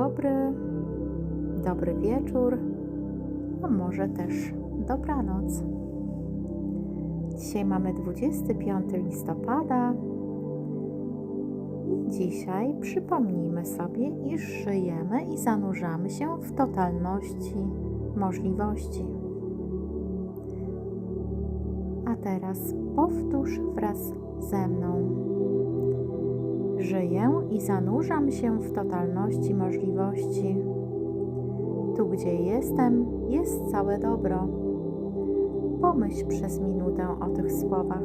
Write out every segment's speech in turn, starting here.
dobry, dobry wieczór, a może też dobranoc. Dzisiaj mamy 25 listopada i dzisiaj przypomnijmy sobie, iż żyjemy i zanurzamy się w totalności możliwości. A teraz powtórz wraz ze mną. Żyję i zanurzam się w totalności możliwości. Tu, gdzie jestem, jest całe dobro. Pomyśl przez minutę o tych słowach.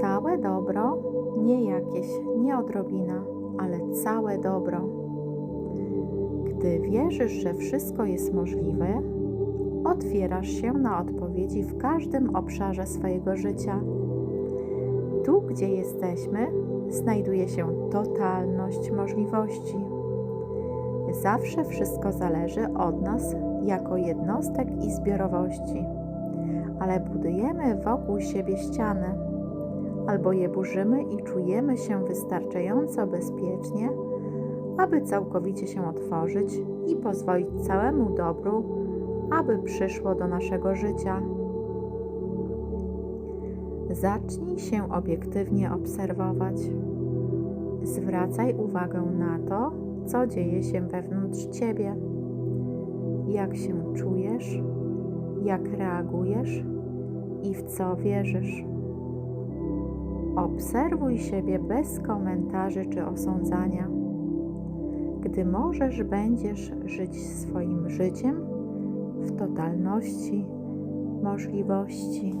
Całe dobro, nie jakieś, nie odrobina, ale całe dobro. Gdy wierzysz, że wszystko jest możliwe, otwierasz się na odpowiedzi w każdym obszarze swojego życia. Tu, gdzie jesteśmy, znajduje się totalność możliwości. Zawsze wszystko zależy od nas jako jednostek i zbiorowości, ale budujemy wokół siebie ściany, albo je burzymy i czujemy się wystarczająco bezpiecznie, aby całkowicie się otworzyć i pozwolić całemu dobru, aby przyszło do naszego życia. Zacznij się obiektywnie obserwować. Zwracaj uwagę na to, co dzieje się wewnątrz ciebie, jak się czujesz, jak reagujesz i w co wierzysz. Obserwuj siebie bez komentarzy czy osądzania. Gdy możesz, będziesz żyć swoim życiem w totalności możliwości.